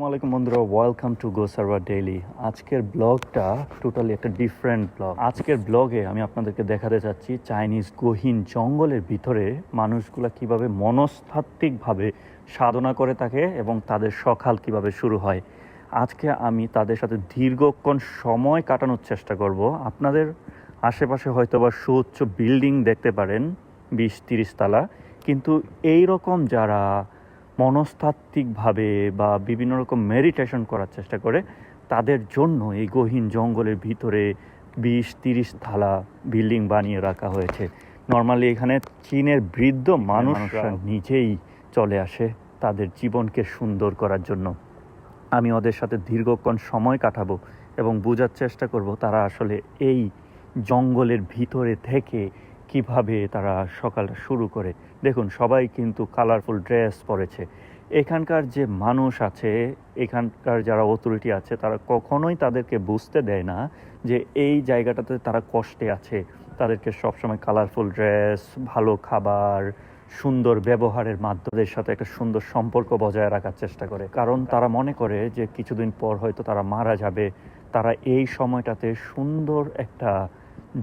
আসসালামু আলাইকুম বন্ধুরা welcome to go server daily আজকের ব্লগটা টোটালি একটা ডিফারেন্ট ব্লগ আজকের ব্লগে আমি আপনাদেরকে দেখাতে চাচ্ছি চাইনিজ গহীন জঙ্গলের ভিতরে মানুষগুলা কীভাবে মনস্তাত্ত্বিকভাবে সাধনা করে থাকে এবং তাদের সকাল কীভাবে শুরু হয়। আজকে আমি তাদের সাথে দীর্ঘক্ষণ সময় কাটানোর চেষ্টা করব। আপনাদের আশেপাশে হয়তো বা সুউচ্চ বিল্ডিং দেখতে পারেন, বিশ তিরিশ তালা। কিন্তু এই রকম যারা মনস্তাত্ত্বিকভাবে বা বিভিন্ন রকম মেডিটেশন করার চেষ্টা করে তাদের জন্য এই গহীন জঙ্গলের ভিতরে বিশ তিরিশ থালা বিল্ডিং বানিয়ে রাখা হয়েছে। নর্মালি এখানে চীনের বৃদ্ধ মানুষরা। নিজেই চলে আসে তাদের জীবনকে সুন্দর করার জন্য। আমি ওদের সাথে দীর্ঘক্ষণ সময় কাটাবো এবং বোঝার চেষ্টা করব তারা আসলে এই জঙ্গলের ভিতরে থেকে কীভাবে তারা সকালটা শুরু করে। দেখুন, সবাই কিন্তু কালারফুল ড্রেস পরেছে। এখানকার যে মানুষ আছে, এখানকার যারা অথরিটি আছে, তারা কখনোই তাদেরকে বুঝতে দেয় না যে এই জায়গাটাতে তারা কষ্টে আছে। তাদেরকে সবসময় কালারফুল ড্রেস ভালো খাবার, সুন্দর ব্যবহারের মাধ্যমের সাথে একটা সুন্দর সম্পর্ক বজায় রাখার চেষ্টা করে। কারণ তারা মনে করে যে কিছুদিন পর হয়তো তারা মারা যাবে। তারা এই সময়টাতে সুন্দর একটা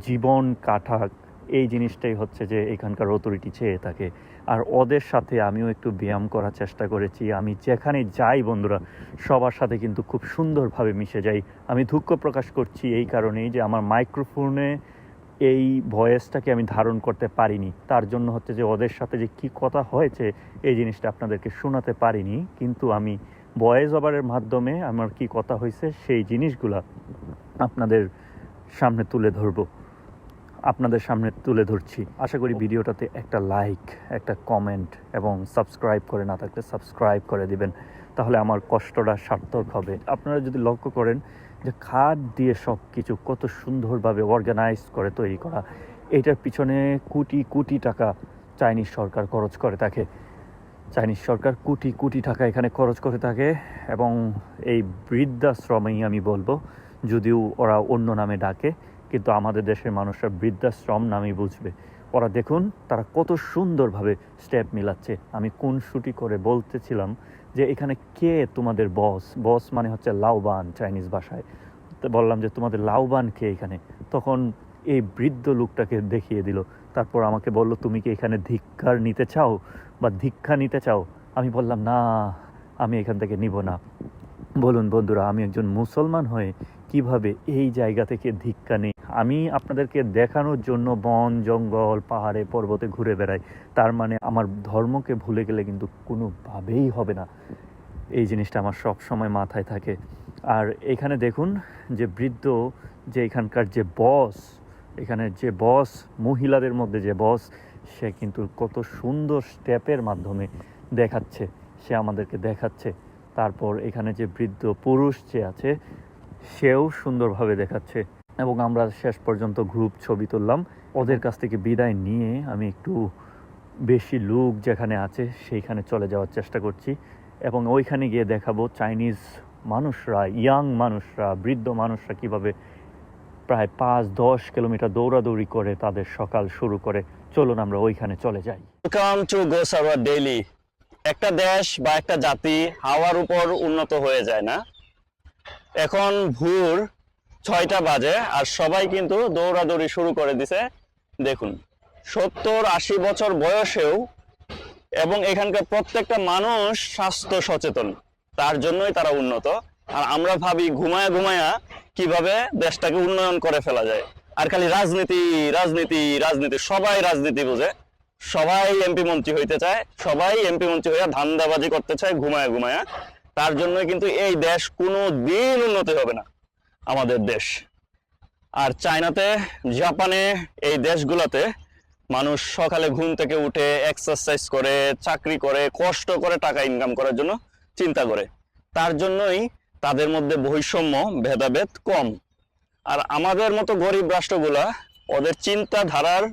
জীবন কাটাক এই জিনিসটাই হচ্ছে যে এখানকার অথরিটি চেয়ে থাকে। আর ওদের সাথে আমিও একটু ব্যায়াম করার চেষ্টা করেছি। আমি যেখানে যাই বন্ধুরা, সবার সাথে কিন্তু খুব সুন্দরভাবে মিশে যাই। আমি দুঃখ প্রকাশ করছি এই কারণেই যে আমার মাইক্রোফোনে এই ভয়েসটাকে আমি ধারণ করতে পারিনি। তার জন্য হচ্ছে যে ওদের সাথে যে কি কথা হয়েছে, এই জিনিসটা আপনাদেরকে শোনাতে পারিনি। কিন্তু আমি ভয়েস ওভারের মাধ্যমে আমার কি কথা হয়েছে, সেই জিনিসগুলা আপনাদের সামনে তুলে ধরবো। আপনাদের সামনে তুলে ধরছি। আশা করি ভিডিওটাতে একটা লাইক একটা কমেন্ট এবং সাবস্ক্রাইব করে না থাকলে সাবস্ক্রাইব করে দিবেন। তাহলে আমার কষ্টটা সার্থক হবে। আপনারা যদি লক্ষ্য করেন যে খাট দিয়ে সব কিছু কত সুন্দরভাবে অর্গানাইজ করে তৈরি করা এটার পিছনে কোটি কোটি টাকা চাইনিজ সরকার খরচ করে থাকে। চাইনিজ সরকার কোটি কোটি টাকা এখানে খরচ করে থাকে এবং এই বৃদ্ধাশ্রমেই আমি বলব যদিও ওরা অন্য নামে ডাকে কিন্তু আমাদের দেশের মানুষরা বৃদ্ধাশ্রম নামই বুঝবে। ওরা দেখুন, তারা কত সুন্দরভাবে স্টেপ মিলাচ্ছে। আমি কোন শুটি করে বলতেছিলাম যে, এখানে কে তোমাদের বস বস মানে হচ্ছে লাউবান চাইনিজ ভাষায়। বললাম যে, তোমাদের লাউবান কে এখানে? তখন এই বৃদ্ধ লোকটাকে দেখিয়ে দিল। তারপর আমাকে বলল, তুমি কি এখানে ধিক্কার নিতে চাও বা দীক্ষা নিতে চাও? আমি বললাম, না, আমি এখান থেকে নিব না। বলুন বন্ধুরা, আমি একজন মুসলমান হয়ে কীভাবে এই জায়গা থেকে ধিক্কা নেই? আমি আপনাদেরকে দেখানোর জন্য বন, জঙ্গল, পাহাড়ে, পর্বতে ঘুরে বেড়াই। তার মানে আমার ধর্মকে ভুলে গেলে কিন্তু কোনোভাবেই হবে না। এই জিনিসটা আমার সব সময় মাথায় থাকে। আর এখানে দেখুন যে বৃদ্ধ, যে এখানকার যে বস এখানের যে বস, মহিলাদের মধ্যে যে বস, সে কিন্তু কত সুন্দর স্টেপের মাধ্যমে দেখাচ্ছে। সে আমাদেরকে দেখাচ্ছে। তারপর এখানে যে বৃদ্ধ পুরুষ যে আছে, সেও সুন্দরভাবে দেখাচ্ছে। এবং আমরা শেষ পর্যন্ত গ্রুপ ছবি তুললাম। ওদের কাছ থেকে বিদায় নিয়ে আমি একটু বেশি লোক যেখানে আছে সেইখানে চলে যাওয়ার চেষ্টা করছি এবং ওইখানে গিয়ে দেখাবো চাইনিজ মানুষরা ইয়াং মানুষরা, বৃদ্ধ মানুষরা কীভাবে প্রায় পাঁচ দশ কিলোমিটার দৌড়াদৌড়ি করে তাদের সকাল শুরু করে। চলুন আমরা ওইখানে চলে যাই। ওয়েলকাম টু গো ডেইলি একটা দেশ বা একটা জাতি হাওয়ার উপর উন্নত হয়ে যায় না। এখন ভোর ছয়টা বাজে আর সবাই কিন্তু দৌড়াদৌড়ি শুরু করে দিছে। দেখুন, সত্তর আশি বছর বয়সেও এবং এখানকার প্রত্যেকটা মানুষ স্বাস্থ্য সচেতন, তার জন্যই তারা উন্নত। আর আমরা ভাবি ঘুমায়া ঘুমায়া কীভাবে দেশটাকে উন্নয়ন করে ফেলা যায়। আর খালি রাজনীতি রাজনীতি রাজনীতি, সবাই রাজনীতি বোঝে। সবাই এমপি মন্ত্রী হইতে চায়, সবাই এমপি মন্ত্রী হইয়া ধান্দাবাজি করতে চায়, ঘুমায়া ঘুমায়া। তার জন্যই কিন্তু এই দেশ কোনো দিন উন্নতি হবে না। আমাদের দেশ। আর চায়নাতে, জাপানে এই দেশগুলোতে মানুষ সকালে ঘুম থেকে উঠে এক্সারসাইজ করে, চাকরি করে, কষ্ট করে টাকা ইনকাম করার জন্য চিন্তা করে। তার জন্যই তাদের মধ্যে বৈষম্য, ভেদাভেদ কম। আর আমাদের মতো গরিব রাষ্ট্রগুলা, ওদের চিন্তাধারার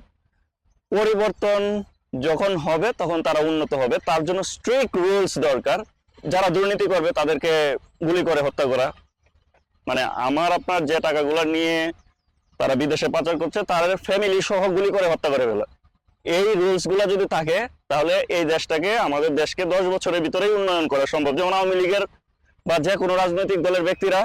পরিবর্তন যখন হবে, তখন তারা উন্নত হবে। তার জন্য স্ট্রিক্ট রুলস দরকার। যারা দুর্নীতি করবে, তাদেরকে গুলি করে হত্যা করা। মানে আমার, আপনার যে টাকাগুলো নিয়ে তারা বিদেশে পাচার করছে, তাদের ফ্যামিলি সহ গুলি করে হত্যা করে ফেলে। এই রুলসগুলা যদি থাকে, তাহলে এই দেশটাকে, আমাদের দেশকে দশ বছরের ভিতরেই উন্নয়ন করা সম্ভব। যেমন আওয়ামী লীগের বা যে কোনো রাজনৈতিক দলের ব্যক্তিরা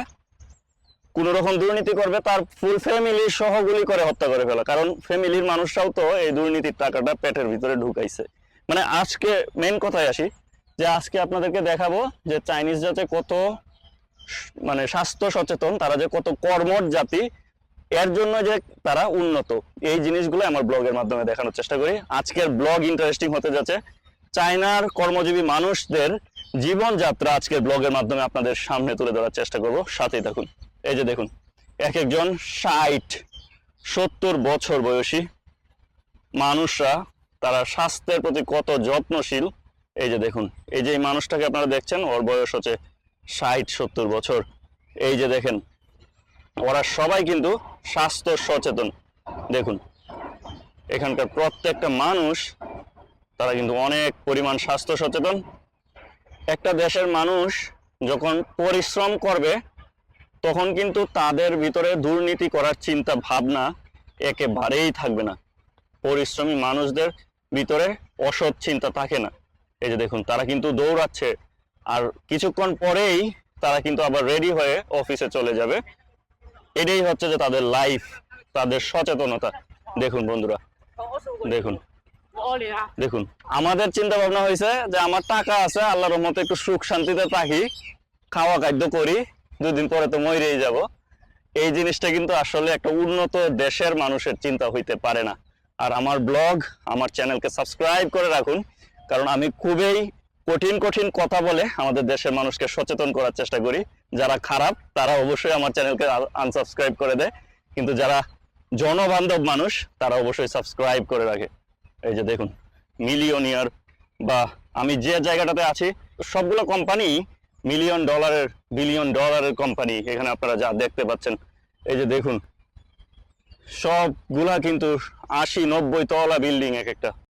কোন রকম দুর্নীতি করবে, তার ফুল ফ্যামিলি সহ গুলি করে হত্যা করে ফেলা। কারণ ফ্যামিলির মানুষরাও তো এই দুর্নীতির টাকাটা পেটের ভিতরে ঢুকাইছে। মানে আজকে মেন কথায় আসি, যে আজকে আপনাদেরকে দেখাবো যে চাইনিজ যাতে কত মানে স্বাস্থ্য সচেতন, তারা যে কত কর্মঠ জাতি, এর জন্য যে তারা উন্নত। এই জিনিসগুলো আমার ব্লগের মাধ্যমে দেখানোর চেষ্টা করি। আজকের ব্লগ ইন্টারেস্টিং হতে যাচ্ছে। চায়নার কর্মজীবী মানুষদের জীবনযাত্রা আজকের ব্লগের মাধ্যমে আপনাদের সামনে তুলে ধরার চেষ্টা করব। সাথেই থাকুন। এই যে দেখুন, এক একজন ষাট, সত্তর বছর বয়সী মানুষরা, তারা স্বাস্থ্যের প্রতি কত যত্নশীল। এই যে দেখুন, এই যে এই মানুষটাকে আপনারা দেখছেন, ওর বয়স হচ্ছে ষাট, সত্তর বছর। এই যে দেখেন, ওরা সবাই কিন্তু স্বাস্থ্য সচেতন। দেখুন, এখানকার প্রত্যেকটা মানুষ, তারা কিন্তু অনেক পরিমাণ স্বাস্থ্য সচেতন। একটা দেশের মানুষ যখন পরিশ্রম করবে, তখন কিন্তু তাদের ভিতরে দুর্নীতি করার চিন্তা ভাবনা একেবারেই থাকবে না। পরিশ্রমী মানুষদের ভিতরে অসৎ চিন্তা থাকে না। এই যে দেখুন, তারা কিন্তু দৌড়াচ্ছে। আর কিছুক্ষণ পরেই তারা কিন্তু আবার রেডি হয়ে অফিসে চলে যাবে। এটাই হচ্ছে যে তাদের লাইফ তাদের সচেতনতা। দেখুন বন্ধুরা, দেখুন। দেখুন, আমাদের চিন্তা ভাবনা হয়েছে যে আমার টাকা আছে, আল্লাহর রহমতে একটু সুখ শান্তিতে থাকি খাওয়া খাদ্য করি দুদিন পরে তো মরেই যাব। এই জিনিসটা কিন্তু আসলে একটা উন্নত দেশের মানুষের চিন্তা হইতে পারে না। আর আমার ব্লগ আমার চ্যানেলকে সাবস্ক্রাইব করে রাখুন, কারণ আমি খুবই কঠিন কঠিন কথা বলে আমাদের দেশের মানুষকে সচেতন করার চেষ্টা করি। যারা খারাপ, তারা অবশ্যই আমার চ্যানেলকে আনসাবস্ক্রাইব করে দেয়। কিন্তু যারা জনবান্ধব মানুষ, তারা অবশ্যই সাবস্ক্রাইব করে রাখে। এই যে দেখুন মিলিয়নিয়ার বা আমি যে জায়গাটাতে আছি, সবগুলো কোম্পানি মিলিয়ন ডলারের বিলিয়ন ডলারের কোম্পানি এখানে আপনারা যা দেখতে পাচ্ছেন, এই যে দেখুন, সবগুলা কিন্তু আশি নব্বই তলা বিল্ডিং এক একটা।